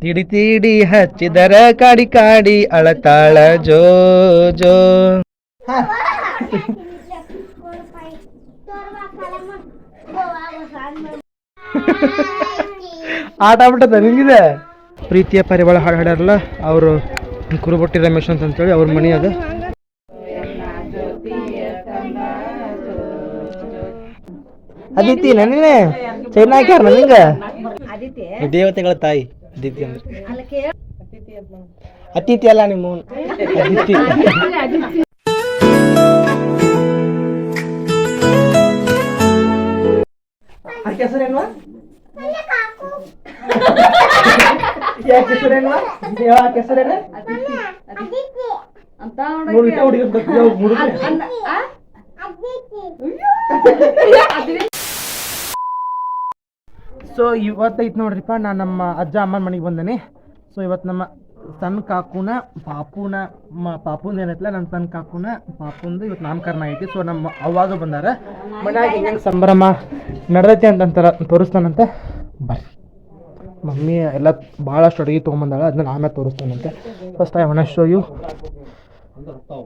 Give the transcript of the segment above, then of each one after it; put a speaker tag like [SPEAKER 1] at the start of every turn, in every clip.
[SPEAKER 1] ತಿಡಿ ತಿಡಿ ಹಚ್ಚಿದರ ಕಾಡಿ ಕಾಡಿ ಅಳತಾಳ ಜೋ ಜೋ. ಆಟ ಆಗ್ಬಿಟ್ಟದ ನಿಂಗಿದೆ? ಪ್ರೀತಿಯ ಪರಿವಾಳ ಹಾಡು ಹಾಡ್ಯಾರಲ್ಲ ಅವರು ಕುರುಬಟ್ಟಿ ರಮೇಶ್ ಅಂತ ಅಂತೇಳಿ ಅವ್ರ ಮನಿ ಅದು. ಅದಿತಿ ನನ್ನೇ ಚೈನಾ ಹಾಕ್ಯಾರ ನಿಂಗ ದೇವತೆಗಳ ತಾಯಿ ಅದಿತಿ ಅಂದ್ರೆ ಅತಿಥಿ ಅಲ್ಲ ನಿಮ್ಮ ಅದಿತಿ ಅದಕ್ಕೆ ಹೆಸರೇನ್ವಾ ಯಾಕೆ ಹೆಸರೇನ್ವಾ ಯಾಕೆ ಹೆಸರೇನ ನೋಡಿ ಹುಡುಗಿ ಸೊ ಇವತ್ತೈತೆ ನೋಡ್ರಿಪ್ಪ ನಾನು ನಮ್ಮ ಅಜ್ಜ ಅಮ್ಮನ ಮನೆಗೆ ಬಂದೇನೆ. ಸೊ ಇವತ್ತು ನಮ್ಮ ಸಣ್ಣ ಕಾಕುನ, ಪಾಪುನ, ಮ, ಪಾಪುಂದು ಏನೈತಲ್ಲ ನನ್ನ ಸಣ್ಣ ಕಾಕುನ, ಪಾಪುಂದು ಇವತ್ತು ನಾಮಕರಣ ಐತಿ. ಸೊ ನಮ್ಮ ಅವಾಗ ಬಂದಾರ. ಮನ್ಯಾಗ ಹೆಂಗೆ ಸಂಭ್ರಮ ನಡೆದೈತಿ ಅಂತಂತಾರ ತೋರಿಸ್ತಾನಂತೆ. ಬರ್ರಿ. ಮಮ್ಮಿ ಎಲ್ಲ ಭಾಳಷ್ಟು ಅಡುಗೆ ತೊಗೊಂಬಂದಾಳ ಅದನ್ನ ಆಮೇಲೆ ತೋರಿಸ್ತಾನಂತೆ. ಫಸ್ಟ್ ಐ ಶೋ ಯು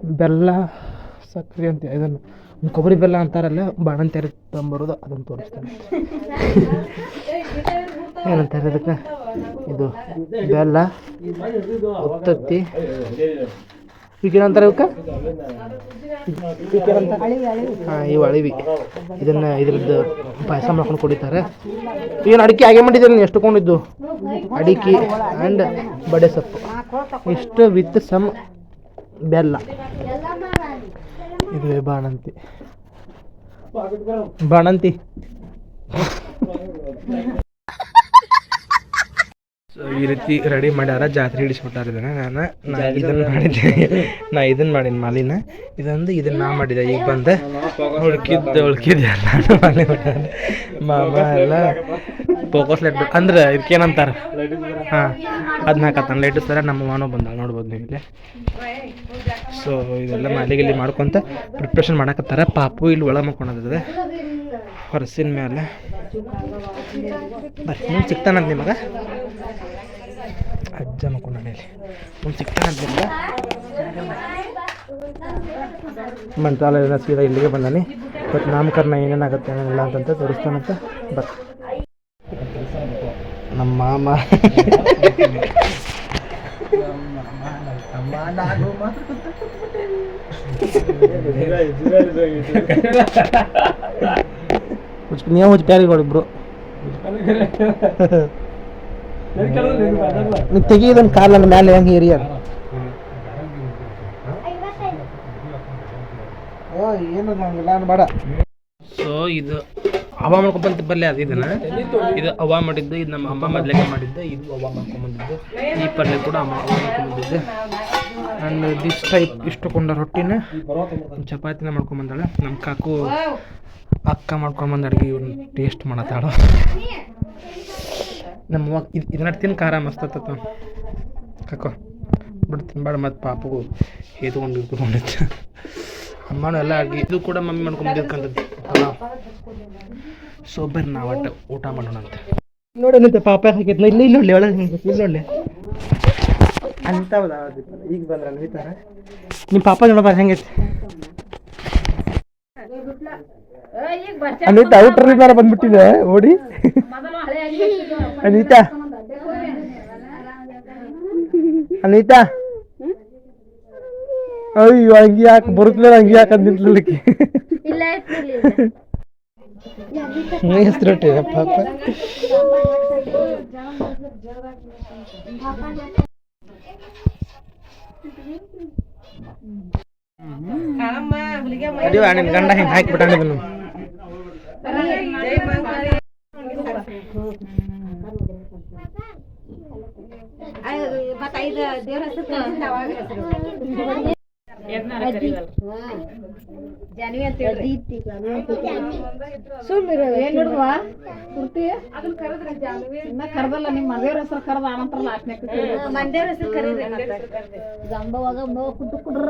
[SPEAKER 1] ಬೆಲ್ಲ ಸಕ್ಕರೆ ಅಂತ ಇದನ್ನು. ಕೊಬ್ಬರಿ ಬೆಲ್ಲ ಅಂತಾರಲ್ಲ ಬಾಣಂತಿಯರು ತಂಬರೋದು, ಅದನ್ನು ತೋರಿಸ್ತಾನೆ. ಏನಂತಾರೆ ಅದಕ್ಕೆ? ಇದು ಬೆಲ್ಲ ಉತ್ತತ್ತಿ ಈಗೇನಂತಾರೆ ಅದಕ್ಕೆ? ಹಾಂ ಇವು ಅಳಿವಿ. ಇದನ್ನು ಇದ್ರದ್ದು ಪಾಯಸ ಮಾಡ್ಕೊಂಡು ಕುಡಿತಾರೆ. ಏನು ಅಡಿಕೆ ಹಾಗೆ ಮಾಡಿದ್ದೀರಿ ನೀವು ಎಷ್ಟು ಕೊಂಡಿದ್ದು ಅಡಿಕೆ ಆ್ಯಂಡ್ ಬಡೆ ಸೊಪ್ಪು. ಇಷ್ಟು ವಿತ್ ಸಮ್ ಬೆಲ್ಲ. ಇದು ಬಾಣಂತಿ. ಬಾಣಂತಿ. ಸೊ ಈ ರೀತಿ ರೆಡಿ ಮಾಡ್ಯಾರ ಜಾತ್ರೆ ಹಿಡಿಸ್ಬಿಟ್ಟಾರ ಇದನ್ನ. ನಾನು ನಾ ಇದನ್ನ ಮಾಡಿದ್ದೆ. ನಾ ಇದನ್ನ ಮಾಡೀನಿ ಮಾಲಿನ. ಇದೊಂದು ಇದನ್ನ ನಾ ಮಾಡಿದೆ. ಈಗ ಬಂದೆ ಉಳ್ಕಿದ್ದು ಉಳ್ಕಿದ್ದೆ. ಎಲ್ಲ ಮಾಲಿ ಮಾಮ ಎಲ್ಲ ಫೋಕಸ್ ಲೈಟ್ ಅಂದ್ರೆ ಇದಕ್ಕೇನಂತಾರ? ಹಾಂ ಅದನ್ನ ಹಾಕತ್ತಾನ ಲೈಟ್ ಸರ ನಮ್ಮ ಮಾನವ ಬಂದ ನೋಡ್ಬೋದು ನೀವು ಇಲ್ಲಿ ಸೊ ಇದೆಲ್ಲ ಮಾಲಿಗಿಲ್ಲಿ ಮಾಡ್ಕೊಂತ ಪ್ರಿಪ್ರೇಷನ್ ಮಾಡಕತ್ತಾರ. ಪಾಪು ಇಲ್ಲಿ ಒಳ ಮಾಡ್ಕೊಂಡಿದೆ ಹೊರಸಿನ ಮೇಲೆ ಬರ್ರಿ ಮುಂದೆ ಸಿಗ್ತಾನಂತ ನಿಮಗೆ? ಅಜ್ಜ ಮಕ್ಕೊಂಡ ಇಲ್ಲಿ. ಮುಂದೆ ಸಿಗ್ತಾನಂತ ನಿಮ್ಗೆ? ಮಂತ್ರಾಲಯದ ಸೀದಾ ಇಲ್ಲಿಗೆ ಬಂದಾನೆ. ಬಟ್ ನಾಮಕರಣ ಏನೇನಾಗುತ್ತೆ ಏನೇನಿಲ್ಲ ಅಂತಂತ ತೋರಿಸ್ತಾನಂತ. ಬರ್. ನಮ್ಮ ಮಾಮ ನೀವು ಹುಚ್ಚ ಪ್ಯಾರಿಗಳು ಇಬ್ರು ನೀವು ತೆಗಿಯೋದನ್ನ ಕಾಲ ನನ್ನ ಮೇಲೆ ಹೆಂಗೆ ಏರಿಯ ಏನು ಬೇಡ. ಸೊ ಇದು ಹವಾ ಮಾಡ್ಕೊಂಬಂತ ಬರಲಿ ಅದು ಇದನ್ನ. ಇದು ಹವಾ ಮಾಡಿದ್ದು, ಇದು ನಮ್ಮ ಅಮ್ಮ ಮೊದ್ಲಿಗೆ ಮಾಡಿದ್ದು, ಇದು ಹವಾ ಮಾಡ್ಕೊಂಬಂದಿದ್ದು, ಈ ಪಲ್ಯ ಕೂಡ ಅಮ್ಮ ಹವಾ ಮಾಡ್ಕೊಂಬಂದಿದ್ದು. ಆ್ಯಂಡ್ ದಿಸ್ ಟೈಪ್ ಇಷ್ಟು ಕೊಂಡ ರೊಟ್ಟಿನ ಚಪಾತಿನ ಮಾಡ್ಕೊಂಬಂದಾಳೆ. ನಮ್ಮ ಕಾಕು ಅಕ್ಕ ಮಾಡ್ಕೊಂಬಂದು ಅಡುಗೆ ಇವ್ರನ್ನ ಟೇಸ್ಟ್ ಮಾಡತ್ತಾಳು ನಮ್ಮ ಇದು ಇದನ್ನ ತಿನ್ ಖಾರ ಮಸ್ತ್ ಕಾಕು, ಬಿಡು, ತಿನ್ಬೇಡ ಮತ್ತು ಪಾಪಗೂ ಹೇದ್ಕೊಂಡು ಇಟ್ಕೊಂಡಿತ್ತು ಅಮ್ಮನೂ ಎಲ್ಲ ಅಡುಗೆ, ಇದು ಕೂಡ ಮಮ್ಮಿ ಮಾಡ್ಕೊಂಬಂದಿದ್ಕಂಥದ್ದು ಅಲ್ಲ ಸೊ ಬರ್ರಿ ನಾವು ಒಟ್ಟು ಊಟ ಮಾಡೋಣ ನೋಡೋಣ ನೋಡಿ ನಿಂತ ಪಾಪ ಹಾಕೈತಿ ಇಲ್ಲಿ ಇಲ್ಲಿ ನೋಡ್ಲಿ ಒಳಗೆ ಇಲ್ಲಿ ನೋಡ್ಲಿ. ಈಗ ಬಂದ್ರ ಅನ್ವಿತಾರ ನಿಮ್ಮ ಪಾಪ ನೋಡಬಾರ ಹೆಂಗೈತಿ. ಅನಿತಾ ಔಟ್ರ್ ಬೇರೆ ಬಂದ್ಬಿಟ್ಟಿದೆ. ಓಡಿ. ಅನಿತಾ. ಅನಿತಾ. ಅಯ್ಯೋ ಹಂಗಿ ಯಾಕೆ ಬರುತ್ತಲೇ ಹಂಗಿ ಯಾಕೆ ಅಂತ ಹೆಸರು ಪಾಪ ಅಡಿವ ನಿನ್ ಗಂಡ ಹಿಂಗೆ ಹಾಕಿಬಿಟ್ಟಾನ ಇದನ್ನು
[SPEAKER 2] ಜಾನ್ವಿ ಅಂತ ಸುಮ್ಮಿರು ಏನ್ ಕುರ್ತಿ? ಇನ್ನ ಕರ್ದಲ್ಲ ನಿಮ್ಮ ಮದುವೆ ಹೆಸರು ಕರೆದ ಆನಂತರ ಲಾಸ್ಟ್ನೇ ಮಂಡ್ಯ ಹೆಸರು ಕರೀರಿ ಗಂಬವಾಗ ಕುಟ್ಟು ಕುಡ್ರ.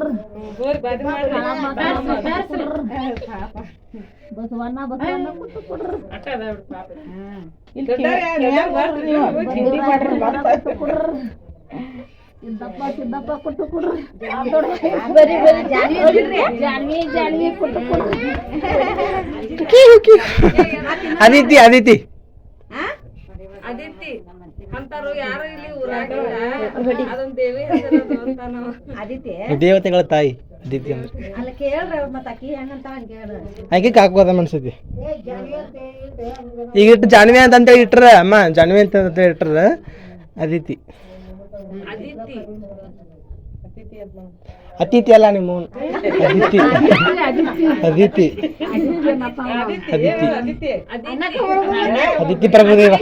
[SPEAKER 2] ಬಸವಣ್ಣ ಬಸವಣ್ಣ ಕುಟ್ಟು ಕುಡ್ರ. ಸಿದ್ದಪ್ಪ ಸಿದ್ದಪ್ಪ ಕುಟ್ಟು ಕೊಡ್ರಿ ಬರಿ ಬರಿ ಜಾನ್ವಿ ಜಾನ್ವಿ ಕುಟ್ಟು ಕೊಡ್ರಿ
[SPEAKER 1] ಅದಿತಿ ಅದಿತಿ.
[SPEAKER 3] ಅದಿತಿ ಅಂತಾರು ಯಾರು ಇಲ್ಲಿ ಊರಾಗಿಲ್ಲ ಅದೊಂದ್ ದೇವಿ ಹೆಸರು ಅದು ಅಂತ ನಾವು
[SPEAKER 2] ಆದಿತ್ಯ
[SPEAKER 1] ದೇವತೆಗಳ ತಾಯಿ ಅದಿತಿ ಅಂದ್ರೆ.
[SPEAKER 2] ಅಲ್ಲ ಕೇಳ್ರಿ ಅವ್ರ ಮತ್ತ ಅಕ್ಕಿ ಹೆಂಗಂತ ಹಂಗ
[SPEAKER 1] ಮನ್ಸತಿ. ಈಗ ಇಟ್ಟು ಜಾನ್ವಿ ಅಂತ ಅಂತೇಳಿ ಇಟ್ರ ಅಮ್ಮ ಜಾನ್ವಿ ಅಂತ ಅಂತೇಳಿ ಇಟ್ರ ಅದಿತಿ. ಅತಿಥಿ ಅಲ್ಲ ನಿಮ್ಮ ಅದಿತಿ. ಅದಿತಿ. ಅದಿತಿ. ಅದಿತಿ ಪ್ರಭುದೇವ.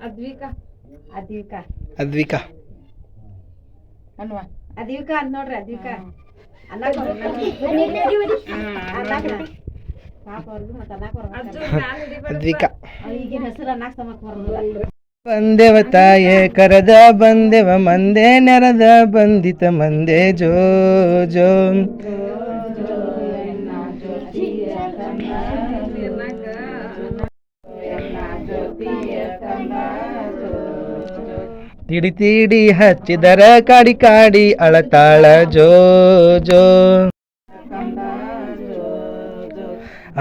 [SPEAKER 3] ಅದ್ವಿಕಾ.
[SPEAKER 2] ಅದ್ವಿಕಾ.
[SPEAKER 1] ಅದ್ವಿಕಾ.
[SPEAKER 2] ಅದ್ವಿಕಾ ಅದ್ ನೋಡ್ರಿ ಅದ್ವಿಕಾ. ಅನ್ನಕ್ ಪಾಪ ಅವ್ರಿಗೂ ಮತ್ತ್ ಅನ್ನಕ್ ಬರ್ಬೇಕಲ್ಲ.
[SPEAKER 1] ಅದ್ವಿಕಾ.
[SPEAKER 2] ಅವ್ರ್ ಈಗಿನ ಹೆಸರು ಅನ್ನಕ್ ಸಮಕ್ ಬರೋದಿಲ್ಲ.
[SPEAKER 1] ಬಂದೆವ ತಾಯೇ ಕರದ ಬಂದೆವ ಮಂದೇ ನೆರದ ಬಂದಿತ ಮಂದೇ ಜೋ ಜೋ. ತಿಡಿ ತಿಡಿ ಹಚ್ಚಿದರ ಕಾಡಿ ಕಾಡಿ ಅಳತಾಳ ಜೋ ಜೋ.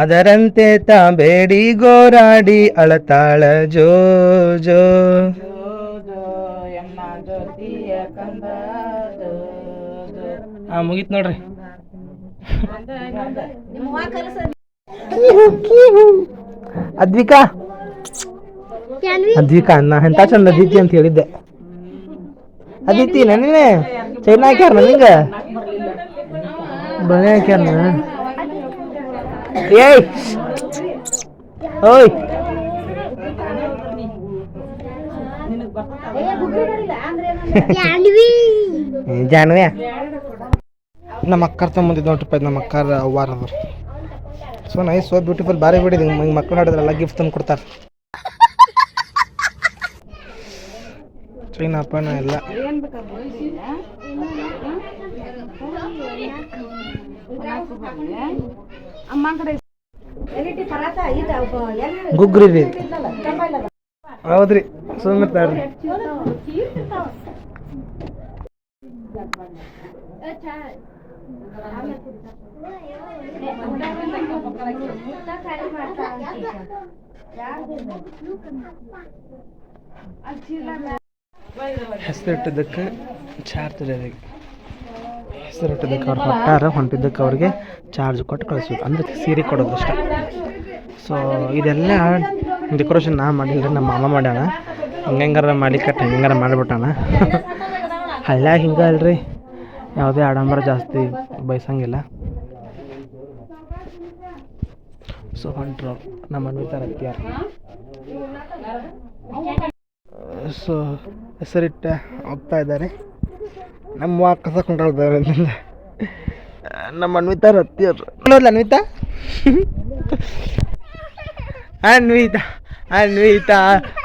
[SPEAKER 1] ಅದರಂತೆ ತಾಬೇಡಿ ಗೋರಾಡಿ ಅಳತಾಳ ಜೋ ಜೋ. ಹಾ ಮುಗೀತ್ ನೋಡ್ರಿ. ಅದ್ವಿಕಾ. ಅದ್ವಿಕಾ ಅನ್ನ ಎಂತ ಚಂದ ಅದಿತಿ ಅಂತ ಹೇಳಿದ್ದೆ. ಅದಿತಿ ನೀನೆ ಚೈನಾ ಹಾಕ್ಯಾರ ನಿಂಗ? ಬಳೆ ಹಾಕ್ಯಾರ ಏಯ್! ಓಯ್! ಜಾನ್ವಿ ನಮ್ಮ ಅಕ್ಕರ್ ತೊಗೊಂಬಂದಿದ್ದು ನೋಡ್ರಿ ನಮ್ಮ ಅಕ್ಕಾರ ಅವ್ವಾರ ಸೊ ನೈಸ್ ಸೋ ಬ್ಯೂಟಿಫುಲ್ ಭಾರಿ ಬಿಡಿದೆ. ಹಿಂಗೆ ಮಕ್ಕಳು ನೋಡಿದ್ರಲ್ಲ ಗಿಫ್ಟ್ ತಂದು ಕೊಡ್ತಾರೆ. ಚೈನಾ ಪೈನ ಎಲ್ಲ. ಗುಗ್ರಿ ರೀ. ಹೌದ್ರಿ ಸುಮ್ಮನೆ ಹೆಸರಿಟ್ಟಿದ್ದಕ್ಕೆ ಚಾರ್ಜ್ ಅದಕ್ಕೆ ಹೆಸರಿಟ್ಟಿದ್ದಕ್ಕೆ ಅವ್ರು ಕೊಟ್ಟಾರ ಹೊಂಟಿದ್ದಕ್ಕೆ ಅವ್ರಿಗೆ ಚಾರ್ಜ್ ಕೊಟ್ಟು ಕಳಿಸ್ಬೇಕು ಅಂದ್ರೆ ಸೀರೆ ಕೊಡೋದು ಅಷ್ಟೆ. ಸೊ ಇದೆಲ್ಲ ಡೆಕೋರೇಷನ್ ನಾ ಮಾಡಿಲ್ಲ ನಮ್ಮ ಮಾಮ ಮಾಡ್ಯಾಣ ಹಂಗಂಗಾರ ಮಾಡಿ ಕಟ್ ಹೆಂಗಾರ ಮಾಡಿಬಿಟ್ಟಾನ. ಹಳ್ಳ್ಯಾಗ ಹಿಂಗೆ ಅಲ್ರಿ. ಯಾವುದೇ ಆಡಂಬರ ಜಾಸ್ತಿ ಬಯಸಂಗಿಲ್ಲ ಸೊ ಹೊಂಟ್ರು. ನಮ್ಮ ಅನ್ವಿತಾರ ಸೊ, ಹೆಸರಿಟ್ಟ, ಹೋಗ್ತಾ ಇದ್ದಾರೆ. ನಮ್ಮ ಕಸ ಕೊಂಡ್ರೆ ನಮ್ಮ ಅನ್ವಿತಾ ರತ್ಯರು ನೋಡ್ಲ ಅನ್ವಿತಾ? ಅನ್ವಿತಾ ಅನ್ವಿತಾ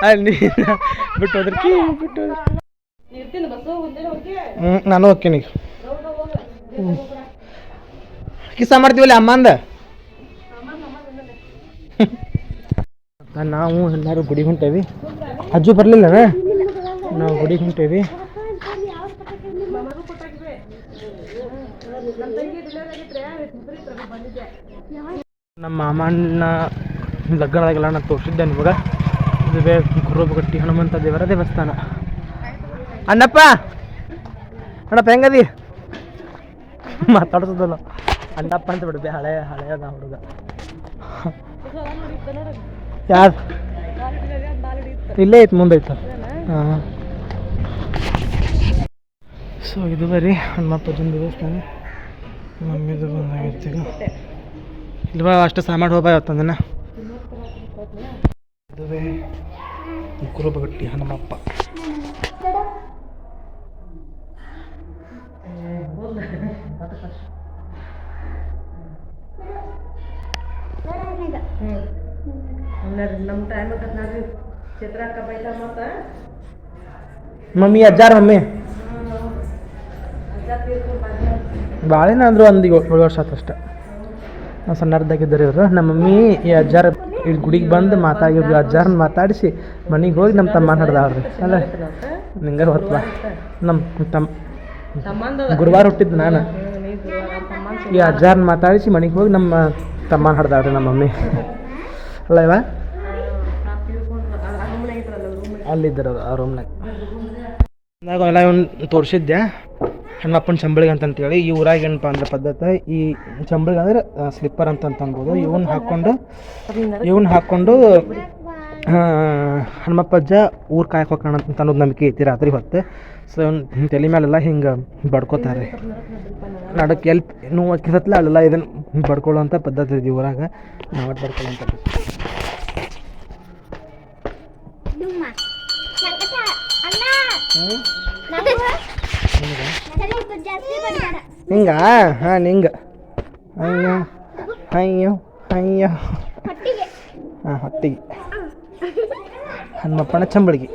[SPEAKER 1] ಅನ್ವಿತಾ. ಬಿಟ್ಟು ಹೋದ್ರಿ. ಕೀ, ಬಿಟ್ಟು ಹ್ಞೂ ನಾನು ಹೋಗ್ತೀನಿ ಕಿಸ ಮಾಡ್ತೀವಲ್ಲ ಅಮ್ಮಂದ? ನಾವು ಎಲ್ಲರೂ ಗುಡಿ ಹೊಂಟೇವಿ. ಅಜ್ಜು ಬರಲಿಲ್ಲ ನಾವು ಗುಡಿಗೆ ಹೊಂಟೇವಿ. ನಮ್ಮ ಮಾಮಣ್ಣ ಲಗ್ನದಾಗೆಲ್ಲ ನಾನು ತೋರಿಸಿದ್ದೆ ನಿಮಗೆ ಇದುವೇ ಕುರುಬಗಟ್ಟಿ ಹನುಮಂತ ದೇವರ ದೇವಸ್ಥಾನ. ಅಣ್ಣಪ್ಪ! ಅಣ್ಣಪ್ಪ, ಹೆಂಗದಿ? ಮಾತಾಡ್ಸೋದಲ್ಲ. ಅಣ್ಣಪ್ಪ ಅಂತ ಬಿಡ್ಬೇ ಹಳೆ, ಹಳೆಯದ ಹುಡುಗ. ಯಾರು? ಇಲ್ಲೇ ಐತೆ ಮುಂದೆ ಐತೆ ಸೊ ಇದು ಬರೀ ಹನುಮಪ್ಪಜನ ದೇವಸ್ಥಾನ ಮಮ್ಮಿದು ಬಂದಾಗೈತೆ ಈಗ ಇಲ್ವಾ ಅಷ್ಟು ಸಾಮಾನು ಹೋಗ ಇವತ್ತಂದನ ಅದುವೇ ಕುರುಬಗಟ್ಟಿ ಹನುಮಪ್ಪ
[SPEAKER 3] ನಮ್ಮ ಟೈಮ್ ಮತ್ತ
[SPEAKER 1] ಮಮ್ಮಿ ಅಜ್ಜಾರ ಮಮ್ಮಿ ಭಾಳೇನ ಅಂದರು ಒಂದು ಏಳು ವರ್ಷ ಆತು ಅಷ್ಟೆ ನಾವು ಸಣ್ಣದಾಗಿದ್ದಾರೆ ಇವರು ನಮ್ಮ ಮಮ್ಮಿ ಈ ಅಜ್ಜಾರ ಇಲ್ಲಿ ಗುಡಿಗೆ ಬಂದು ಮಾತಾಡಿ ಅಜ್ಜಾರನ್ನ ಮಾತಾಡಿಸಿ ಮನೆಗೆ ಹೋಗಿ ನಮ್ಮ ತಮ್ಮ ಹಡ್ದಾಳ್ರಿ ಅಲ್ಲ ನಿಂಗೆ ಹೊತ್ತ ನಮ್ಮ ತಮ್ಮ ಗುರುವಾರ ಹುಟ್ಟಿದ್ದು ನಾನು ಈ ಅಜ್ಜಾರನ್ನ ಮಾತಾಡಿಸಿ ಮನೆಗೆ ಹೋಗಿ ನಮ್ಮ ತಮ್ಮನ ಹಡ್ದಾಳ್ರಿ ನಮ್ಮ ಮಮ್ಮಿ ಅಲ್ಲ ಇವ ಅಲ್ಲಿದ್ದರು ಆ ರೂಮ್ನಾಗ ನಾಗ ಎಲ್ಲ ಇವ್ನು ತೋರಿಸಿದ್ದೆ. ಹೆಣ್ಣಪ್ಪನ ಚಂಬಳಿಗೆ ಅಂತಂತೇಳಿ ಈ ಊರಾಗ ಏನಪ್ಪ ಅಂದ್ರೆ ಪದ್ಧತಿ, ಈ ಚಂಬಳಿಗೆ ಅಂದ್ರೆ ಸ್ಲಿಪ್ಪರ್ ಅಂತ ಅಂತ ಅನ್ಬೋದು ಇವನ್ನ ಹಾಕ್ಕೊಂಡು ಇವನ್ನ ಹಾಕ್ಕೊಂಡು ಹನುಮಪ್ಪಜ್ಜ ಊರು ಕಾಯಕ್ಕೆ ಹೋಗೋಣ ಅಂತ ಅನ್ನೋದು ನಂಬಿಕೆ ಐತಿ ರಾತ್ರಿ ಹೊತ್ತು. ಸೊ ಇವ್ನ ತಲೆ ಮೇಲೆಲ್ಲ ಹಿಂಗೆ ಬಡ್ಕೋತಾರೆ. ನಡಕ್ಕೆ ಎಲ್ಪ್ ನೋವು ಹಾಕಿಸತ್ಲ ಅಲ್ಲೆಲ್ಲ ಇದನ್ನು ಬಡ್ಕೊಳ್ಳೋಂಥ ಪದ್ಧತಿ ಇದೆ ಊರಾಗ. ನಾವು ಬಡ್ಕೊಳ್ಳೋಂಥ ಹಿಂಗ ಹಾಂ, ನಿಂಗೆ. ಅಯ್ಯೋ ಅಯ್ಯೋ ಅಯ್ಯೋ. ಹಾಂ, ಹೊಟ್ಟಿಗೆ. ಹನುಮಪ್ಪನ ಚಂಬಳಿಗೆ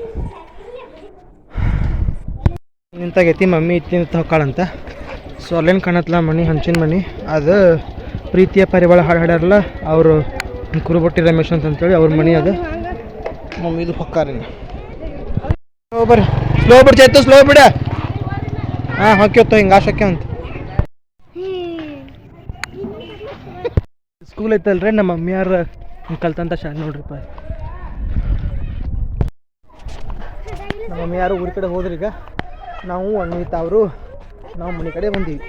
[SPEAKER 1] ನಿಂತಾಗೈತಿ, ಮಮ್ಮಿ ಇತ್ತಿನ ಹೊಕ್ಕಾಳಂತ ಸೊ ಅಲ್ಲೇನು ಕಾಣತ್ಲ ಮಣಿ, ಹಂಚಿನ ಮಣಿ. ಅದು ಪ್ರೀತಿಯ ಪರಿವಾಳ ಹಾಡು ಹಾಡ್ಯಾರಲ್ಲ, ಅವರು ಕುರುಬೊಟ್ಟಿ ರಮೇಶ್ ಅಂತಂತೇಳಿ ಅವ್ರ ಮಣಿ ಅದು. ಮಮ್ಮಿದು ಹೊಕ್ಕಾರಿ ಬರ್ರಿ. ಸ್ಲೋ ಬಿಡ್ ಚೈತು ಸ್ಲೋ ಬಿಡ. ಹಾಂ ಹೊಕ್ಕಿತ್ತು ಹಿಂಗೆ ಆಶಕ್ಕೆ ಅಂತ ಸ್ಕೂಲ್ ಐತಲ್ರಿ, ನಮ್ಮ ಮಮ್ಮಿಯಾರ ಕಲ್ತಂತ ಶಾಲೆ ನೋಡ್ರಿಪ್ಪ. ನಮ್ಮ ಮಮ್ಮಿ ಯಾರು ಊರ ಕಡೆ ಹೋದ್ರಿ ಈಗ. ನಾವು ಅಣ್ಣಿತ ಅವರು, ನಾವು ಮನೆ ಕಡೆ ಬಂದೀವಿ.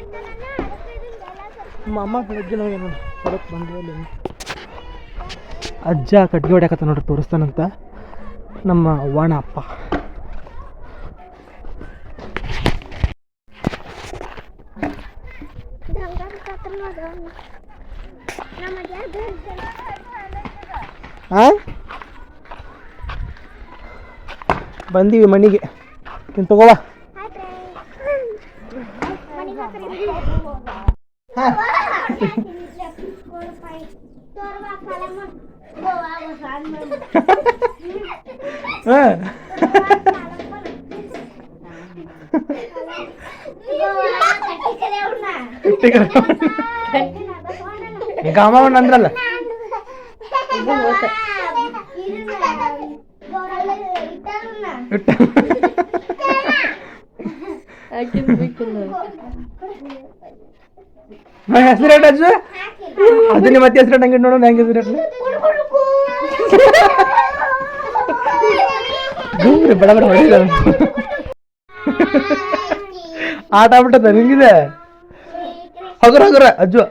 [SPEAKER 1] ನಮ್ಮ ಅಮ್ಮ ಬೆಳಗ್ಗೆ ನಾವು ಏನು ಹೊರಕ್ಕೆ ಅಜ್ಜ ಕಟ್ಗೆ ಹೊಡ್ಯಾಕತ್ತ ನೋಡ್ರಿ, ತೋರಿಸ್ತಾನಂತ. ನಮ್ಮ ಅವ್ವನ ಅಪ್ಪ. ಬಂದೀವಿ ಮನೆಗೆ ನೀನು ತಗೋವ ಈಗ ಅಮ್ಮ ಅಂದ್ರಲ್ಲ. ಹೆಸರು ಹೇಳ ಅಜ್ಜು ಅದು ನಿಮ್ಮ ಮತ್ತೆ ಹೆಸರು ಹಂಗೆ ನೋಡೋಣ ಹೆಂಗೆ ಹೆಸರು ಹೇಳಿ ಬಡ ಬಡ ಆಟ ಆಗ್ಬಿಟ್ಟದ ನಿಂಗಿದೆ? ಹಗುರ ಹಗುರ ಅಜ್ಜು.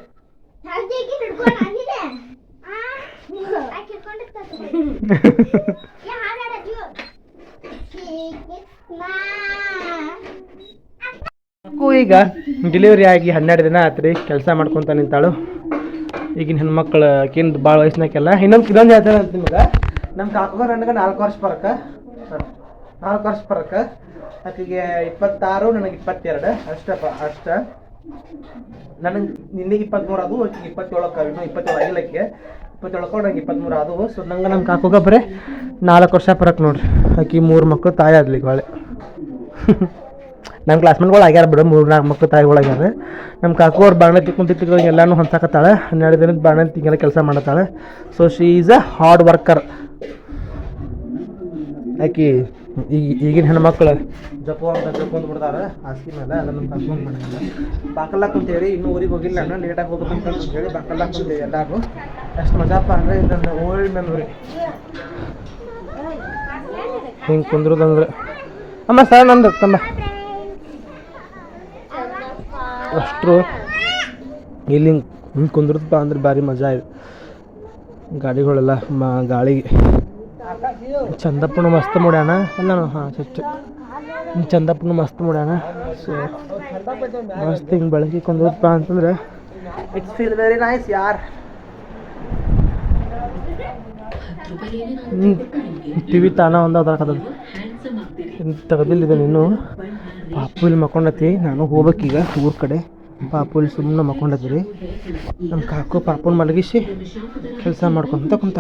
[SPEAKER 1] ಅಕ್ಕೂ ಈಗ ಡೆಲಿವರಿ ಆಗಿ ಹನ್ನೆರಡು ದಿನ ಆತ್ರಿ, ಕೆಲಸ ಮಾಡ್ಕೊತ ನಿಂತಾಳು. ಈಗಿನ ಹೆಣ್ಮಕ್ಳು, ಆಕಿಂದು ಭಾಳ ವಯಸ್ಸಿನಾಗೆಲ್ಲ ಇನ್ನೊಂದು ಇದೊಂದು ಹೇಳ್ತಾರೆ ಅಂತ ನಿಮ್ಗೆ. ನಮ್ಮ ಕಾಕಗ ನನಗೆ ನಾಲ್ಕು ವರ್ಷ ಬರಕ ನಾಲ್ಕು ವರ್ಷ ಬರಕ ಆಕೆಗೆ ಇಪ್ಪತ್ತಾರು, ನನಗೆ ಇಪ್ಪತ್ತೆರಡು. ಅಷ್ಟಪ್ಪ ಅಷ್ಟ. ನನಗೆ ನಿನ್ನೆಗೆ ಇಪ್ಪತ್ತ್ಮೂರು ಅದು ಆಕೆಗೆ ಇಪ್ಪತ್ತೇಳಕ್ಕೆ ಇನ್ನೂ ಇಪ್ಪತ್ತೇಳು ಆಗಿಲ್ಲಕ್ಕೆ ಇಪ್ಪತ್ತೇಳಕ್ಕೆ ನಂಗೆ ಇಪ್ಪತ್ತ್ಮೂರು ಅದು ಸೊ ನಂಗೆ ನಮ್ಮ ಕಾಕೋಗ ಬರೀ ನಾಲ್ಕು ವರ್ಷ ಬರಕ್ಕೆ ನೋಡ್ರಿ. ಆಕೆ ಮೂರು ಮಕ್ಕಳು ತಾಯಿ ಆದ್ಲಿ ಈಗ ಹೊಳೆ ನಮ್ಮ ಕ್ಲಾಸ್ಮೇಟ್ಗಳು ಆಗ್ಯಾರ ಬಿಡು, ಮೂರು ನಾಲ್ಕು ಮಕ್ಕಳು ತಾಯಿಗಳು ಆಗ್ಯಾರ. ನಮ್ಮ ಕಾಕು ಅವ್ರು ಬಾಣ ತಿಕ್ಕೊಂಡು ಎಲ್ಲಾನು ಹೊಂದಾಕತ್ತಾಳೆ ಹನ್ನೆರಡು ದಿನದ ಬಾಣ ತಿಂಗಳ ಕೆಲಸ ಮಾಡತ್ತಾಳೆ. So she is a hard worker ಆಕಿ ಈಗ, ಈಗಿನ ಹೆಣ್ಮಕ್ಳು ಜಪೋ ಅಂತ ಜಪ್ಕೊಂಡ್ ಬಿಡ್ತಾರೆ. ಹಾಸಿಗೆ ಮೇಲೆ ಅದನ್ನು ಕರ್ಕೊಂಡು ಮಾಡಿಲ್ಲ ಬಾಕಲ್ಲ ಕುಂತೇಳಿ ಇನ್ನೂ ಊರಿಗೆ ಹೋಗಿಲ್ಲ ನಾನು ಲೇಟಾಗಿ ಹೋಗ್ಬೇಕು ಅಂತ ಹೇಳಿ ಬಾಕಲ್ಲ ಕುಂತೇವಿ ಎಲ್ಲಾರು ಎಷ್ಟು ಮಜಾಪ್ಪ ಅಂದರೆ ಇದನ್ನು ಓಲ್ಡ್ ಮೆಮೊರಿ ಹಿಂಗೆ ಕುಂದ್ರದಂದ್ರೆ. ಅಮ್ಮ ಸರ್ ನಂದು ತಮ್ಮ ಅಷ್ಟರು ಇಲ್ಲಿ ಹಿಂಗೆ ಕುಂದ್ರದಪ್ಪ ಅಂದ್ರೆ ಭಾರಿ ಮಜಾ ಇದೆ. ಗಾಡಿಗಳೆಲ್ಲ ಮ ಗಾಳಿಗೆ ಚಂದಪ್ಪನು ಮಸ್ತ್ ಮುಡ್ಯಾಣ ಎಲ್ಲ ಹಾಂ ಚಚ್ಚ ಚಂದಪ್ಪನು ಮಸ್ತ್ ಮುಡ್ಯಾಣ ಸೊ ಮಸ್ತ್ ಹಿಂಗೆ ಬೆಳಗ್ಗೆ ಕುಂದ್ರದಪ್ಪ ಅಂತಂದ್ರೆ ಇಟ್ಸ್ ಫೀಲ್ ವೆರಿ ನೈಸ್ ಯಾರ್? ಟಿ ವಿ ತಾನ ಒಂದು ಅದ್ರಾಕದ ತೆಗೆದಿಲ್ಲಿದೆ ನೀನು ಪಾಪು ಇಲ್ಲಿ ಮಕ್ಕೊಂಡತಿ. ನಾನು ಹೋಗ್ಬೇಕೀಗ ಊರ ಕಡೆ. ಪಾಪು ಇಲ್ಲಿ ಸುಮ್ಮನೆ ಮಕ್ಕೊಂಡತಿ ರೀ ನಮ್ಮ ಕಾಕು ಪಾಪುನ ಮಲಗಿಸಿ ಕೆಲಸ ಮಾಡ್ಕೊಂತ ಕುಂತ.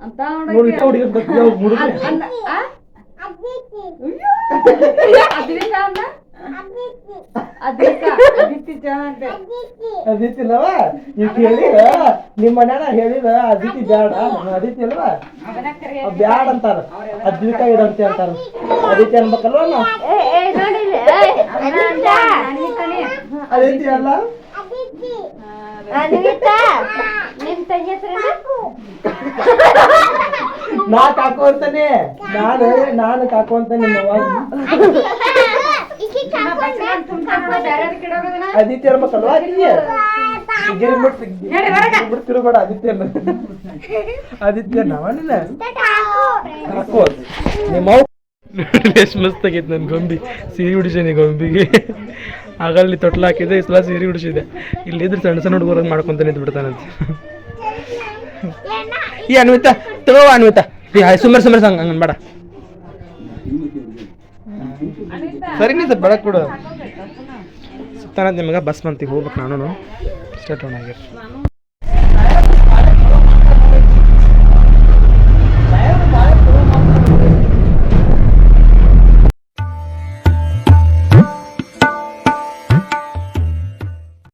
[SPEAKER 3] ಅಂತ
[SPEAKER 1] ನೋಡಿ ಹುಡುಗಿ ಹುಡುಗ
[SPEAKER 3] ಅದ್ವಿಕ ಅಂದ ಅದ್ವಿಕ ಅದಿತಿ
[SPEAKER 1] ಅದಿತಿಲ್ಲವ ಈಗ ಹೇಳಿದ ನಿಮ್ಮ ಮನ್ಯಾನ ಹೇಳಿದ ಅದಿತಿ ಬ್ಯಾಡ ನಾನು ಅದಿತಿ ಅಲ್ವಾ ಅವ್ ಬ್ಯಾಡ ಅಂತಾರ. ಅದ್ವಿಕ ಇಡಂತೆ ಅಂತಾರ. ಅದಿತಿ ಅನ್ಬೇಕಲ್ವ ಅದಿತಿ ಅಲ್ಲ? ನಾ ಕಾಕು ಅಂತಾನೆ ನಾನು ನಾನು ಕಾಕು ಅಂತ ನಿಮ್ಮ ಮುಟ್ ಬಿಟ್ಟು ತಿರುಗಬೇಡ ಆದಿತ್ಯ ಆದಿತ್ಯ ನಾವ ನಿನ್ನ? ಕಾಕು ನಿಮ್ಮ ಎಷ್ಟು ಮಸ್ತ್ ಆಗೈತೆ ನನ್ನ ಗೊಂಬಿ. ಸೀರೆ ಹುಡಿಸಿದೆ ಗೊಂಬಿಗೆ. ಆಗಲ್ಲಿ ತೊಟ್ಲು ಹಾಕಿದ್ದೆ ಈ ಸಲ ಸೀರೆ ಉಡಿಸಿದೆ. ಇಲ್ಲಿದ್ರೆ ಸಣ್ಣ ಸಣ್ಣ ಹುಡುಗರ ಮಾಡ್ಕೊಂತ ನಿಂತು ಬಿಡ್ತಾನಂತೆ ಈ ಅನ್ವಿತ ತಗೋ ಅನ್ವಿತ. ಸುಮ್ಮನೆ ಸುಮ್ಮನೆ ಸಂಗ ಹಂಗನ್ ಸರಿ ಸ್ವಲ್ಪ ಬೆಳಕು ಕೊಡು ಸುತ್ತಾನ ನಿಮಗೆ ಬಸ್ ಮಂತಿಗೆ ಹೋಗ್ಬೇಕು ನಾನು ಸ್ಟೇಟ್ ಆನ್ ಆಗಿರ್